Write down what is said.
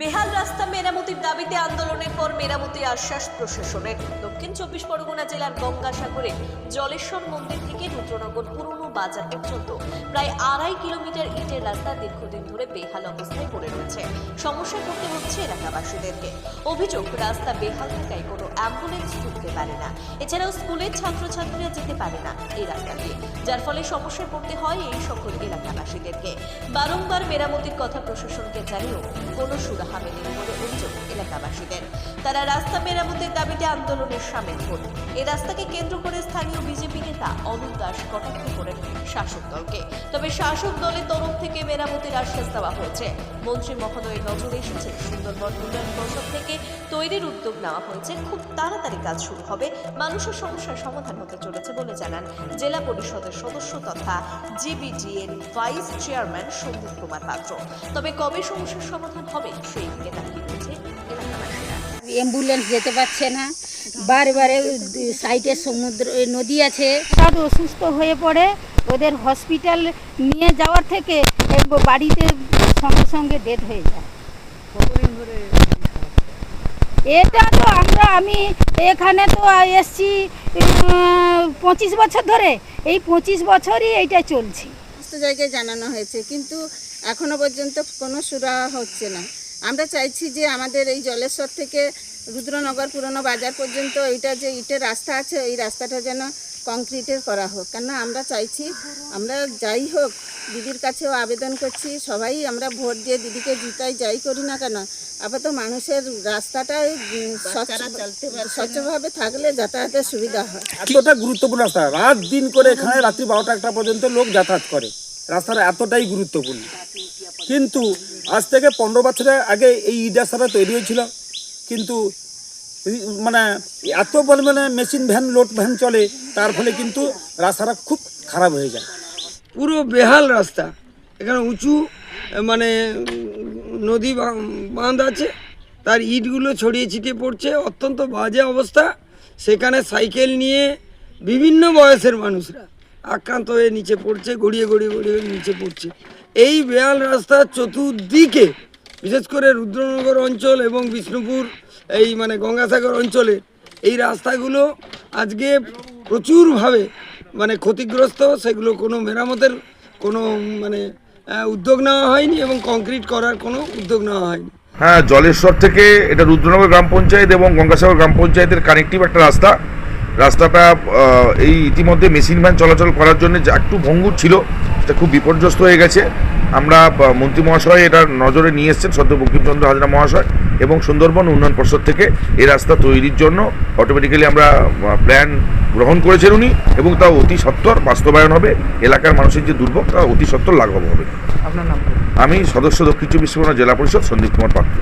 বেহাল রাস্তা মেরামতির দাবিতে আন্দোলনের পর মেরামতি আশ্বাস প্রশাসনের। দক্ষিণ চব্বিশ পরগনা জেলার গঙ্গাসাগরে জলেশ্বর মন্দির থেকে রুদ্রনগর পুরনো বাজার পর্যন্ত প্রায় আড়াই কিলোমিটার ইটের রাস্তা দীর্ঘদিন ধরে বেহাল অবস্থায় পড়ে রয়েছে। সমস্যায় পড়তে হচ্ছে এলাকাবাসীদেরকে। অভিযোগ, রাস্তা বেহাল থাকায় কোনো অ্যাম্বুলেন্স ঢুকতে পারে না। এছাড়াও স্কুলের ছাত্রছাত্রীরা যেতে পারে না এই রাস্তা দিয়ে যার ফলে সমস্যায় পড়তে হয় এই সকল এলাকাবাসীদেরকে। বারংবার মেরামতির কথা প্রশাসনকে জানিয়েও কোনো সুরাহা মেলেনি বলে অভিযোগ এলাকাবাসীদের। তারা রাস্তা মেরামতের দাবিতে আন্দোলনের সামিল হন। এ রাস্তাকে কেন্দ্র করে স্থানীয় বিজেপি নেতা অরুণ দাস কটাক্ষ করেন শাসক দলকে। তবে শাসক দলের তরফ থেকে মেরামতির আশ্বাস দেওয়া হয়েছে। মন্ত্রী মহোদয়ের নজরে এসেছে সুন্দরবন উন্নয়ন পর্ষদ থেকে তৈরির উদ্যোগ নেওয়া হয়েছে। খুব তাড়াতাড়ি কাজ শুরু হবে। মানুষের সমস্যার সমাধান হতে চলেছে বলে জানান জেলা পরিষদের সদস্য তথা জিবিডিএর ভাইস চেয়ারম্যান সন্দীপ কুমার পাত্র। তবে কবে সমস্যার সমাধান হবে, সেই দিকে তাকিয়ে রয়েছে অ্যাম্বুলেন্স যেতে পারছে না। বারবারে সাইডে সমুদ্র নদী আছে। তার অসুস্থ হয়ে পড়ে। ওদের হসপিটাল নিয়ে যাওয়ার থেকে বাড়িতে সঙ্গে সঙ্গে ডেড হয়ে যায়। এটা তো আমরা আমি এখানে তো এসছি পঁচিশ বছর ধরে। এই পঁচিশ বছরই এইটা চলছে। সমস্ত জায়গায় জানানো হয়েছে কিন্তু এখনও পর্যন্ত কোনো সুরা হচ্ছে না। আমরা চাইছি যে আমাদের এই জলেশ্বর থেকে রুদ্রনগর পুরনো বাজার পর্যন্ত এইটা যে ইটের রাস্তা আছে এই রাস্তাটা যেন কংক্রিটের করা হোক। কেননা আমরা চাইছি আমরা যাই হোক দিদির কাছেও আবেদন করছি সবাই আমরা ভোট দিয়ে দিদিকে জিতাই যাই করি না কেন আপাতত মানুষের রাস্তাটাই স্বচ্ছভাবে থাকলে যাতায়াতের সুবিধা হয়। এতটা গুরুত্বপূর্ণ রাস্তা রাত দিন করে এখানে রাত্রি বারোটা একটা পর্যন্ত লোক যাতায়াত করে। রাস্তাটা এতটাই গুরুত্বপূর্ণ। কিন্তু আজ থেকে পনেরো বছরের আগে এই ইট রাস্তাটা তৈরি হয়েছিল। কিন্তু মানে এত পরিমাণে মেশিন ভ্যান লোড ভ্যান চলে, তার ফলে কিন্তু রাস্তাটা খুব খারাপ হয়ে যায়। পুরো বেহাল রাস্তা। এখানে উঁচু মানে নদী বাঁধ আছে, তার ইটগুলো ছড়িয়ে ছিটিয়ে পড়ছে। অত্যন্ত বাজে অবস্থা। সেখানে সাইকেল নিয়ে বিভিন্ন বয়সের মানুষরা আক্রান্ত হয়ে নিচে পড়ছে, গড়িয়ে গড়িয়ে গড়িয়ে নিচে পড়ছে। এই বেয়াল রাস্তার চতুর্দিকে, বিশেষ করে রুদ্রনগর অঞ্চল এবং বিষ্ণুপুর, এই মানে গঙ্গাসাগর অঞ্চলে, এই রাস্তাগুলো আজকে প্রচুরভাবে মানে ক্ষতিগ্রস্ত। সেগুলো কোনো মেরামতের কোনো মানে উদ্যোগ নেওয়া হয়নি এবং কংক্রিট করার কোনো উদ্যোগ নেওয়া হয়নি। হ্যাঁ জলেশ্বর থেকে এটা রুদ্রনগর গ্রাম পঞ্চায়েত এবং গঙ্গাসাগর গ্রাম পঞ্চায়েতের কানেক্টিভ একটা রাস্তা। রাস্তাটা এই ইতিমধ্যে মেশিন ভ্যান চলাচল করার জন্য যা একটু ভঙ্গুর ছিল সেটা খুব বিপর্যস্ত হয়ে গেছে। আমরা মন্ত্রী মহাশয় এটা নজরে নিয়ে এসেছেন সদ্য বঙ্কিমচন্দ্র হাজরা মহাশয় এবং সুন্দরবন উন্নয়ন পর্ষদ থেকে এই রাস্তা তৈরির জন্য অটোমেটিক্যালি আমরা প্ল্যান গ্রহণ করেছেন উনি এবং তা অতি সত্বর বাস্তবায়ন হবে। এলাকার মানুষের যে দুর্ভোগ তা অতি সত্বর লাঘব হবে। আমি সদস্য দক্ষিণ চব্বিশ পরগনা জেলা পরিষদ সন্দীপ কুমার পাত্র।